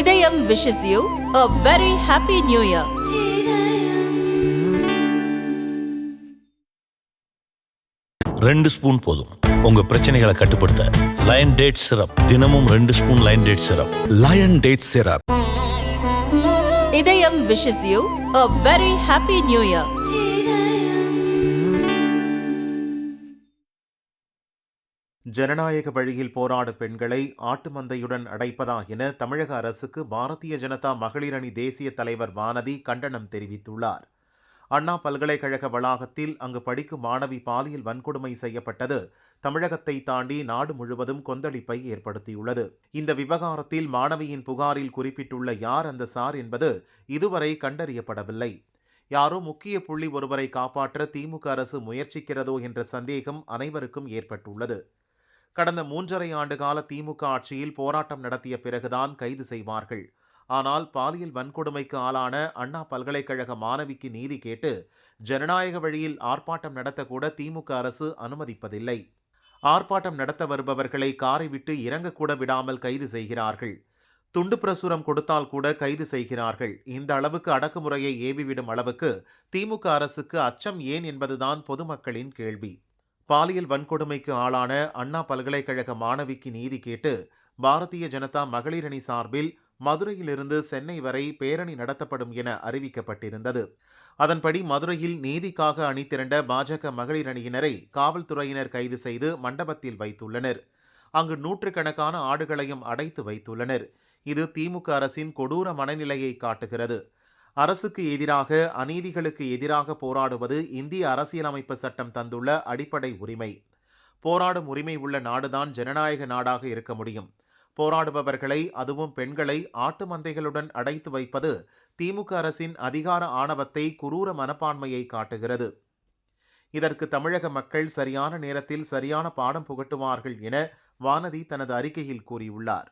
Idhayam wishes you a very happy new year. ரெண்டு spoon போதும். உங்க பிரச்சனைகளை கட்டுப்படுத்த லயன் டேட் சிரப் தினமும் ரெண்டு spoon lion date syrup lion date syrup Idhayam wishes you a very happy new year. ஜனநாயக வழியில் போராடும் பெண்களை ஆட்டுமந்தையுடன் அடைப்பதா என தமிழக அரசுக்கு பாரதிய ஜனதா மகளிர் அணி தேசிய தலைவர் வானதி கண்டனம் தெரிவித்துள்ளார். அண்ணா பல்கலைக்கழக வளாகத்தில் அங்கு படிக்கும் மாணவி பாலியல் வன்கொடுமை செய்யப்பட்டது. தமிழகத்தை தாண்டி நாடு முழுவதும் கொந்தளிப்பை ஏற்படுத்தியுள்ளது. இந்த விவகாரத்தில் மாணவியின் புகாரில் குறிப்பிட்டுள்ள யார் அந்த சார் என்பது இதுவரை கண்டறியப்படவில்லை. யாரோ முக்கிய புள்ளி ஒருவரை காப்பாற்ற திமுக அரசு முயற்சிக்கிறதோ என்ற சந்தேகம் அனைவருக்கும் ஏற்பட்டுள்ளது. கடந்த மூன்றரை ஆண்டு கால திமுக ஆட்சியில் போராட்டம் நடத்திய பிறகுதான் கைது செய்வார்கள். ஆனால் பாலியல் வன்கொடுமைக்கு ஆளான அண்ணா பல்கலைக்கழக மாணவிக்கு நீதி கேட்டு ஜனநாயக வழியில் ஆர்ப்பாட்டம் நடத்தக்கூட திமுக அரசு அனுமதிப்பதில்லை. ஆர்ப்பாட்டம் நடத்த வருபவர்களை காரை விட்டு இறங்கக்கூட விடாமல் கைது செய்கிறார்கள். துண்டு பிரசுரம் கொடுத்தால் கூட கைது செய்கிறார்கள். இந்த அளவுக்கு அடக்குமுறையை ஏவிவிடும் அளவுக்கு திமுக அரசுக்கு அச்சம் ஏன் என்பதுதான் பொதுமக்களின் கேள்வி. பாலியல் வன்கொடுமைக்கு ஆளான அண்ணா பல்கலைக்கழக மாணவிக்கு நீதி கேட்டு பாரதிய ஜனதா மகளிர் அணி சார்பில் மதுரையிலிருந்து சென்னை வரை பேரணி நடத்தப்படும் என அறிவிக்கப்பட்டிருந்தது. அதன்படி மதுரையில் நீதிக்காக அணிதிரண்ட பாஜக மகளிர் அணியினரை காவல்துறையினர் கைது செய்து மண்டபத்தில் வைத்துள்ளனர். அங்கு நூற்றுக்கணக்கான ஆடுகளையும் அடைத்து வைத்துள்ளனர். இது திமுக அரசின் கொடூர மனநிலையை காட்டுகிறது. அரசுக்கு எதிராக அநீதிகளுக்கு எதிராக போராடுவது இந்திய அரசியலமைப்பு சட்டம் தந்துள்ள அடிப்படை உரிமை. போராடும் உரிமை உள்ள நாடுதான் ஜனநாயக நாடாக இருக்க முடியும். போராடுபவர்களை அதுவும் பெண்களை ஆட்டு மந்தைகளுடன் அடைத்து வைப்பது திமுக அரசின் அதிகார ஆணவத்தை குரூர மனப்பான்மையை காட்டுகிறது. இதற்கு தமிழக மக்கள் சரியான நேரத்தில் சரியான பாடம் புகட்டுவார்கள் என வானதி தனது அறிக்கையில் கூறியுள்ளார்.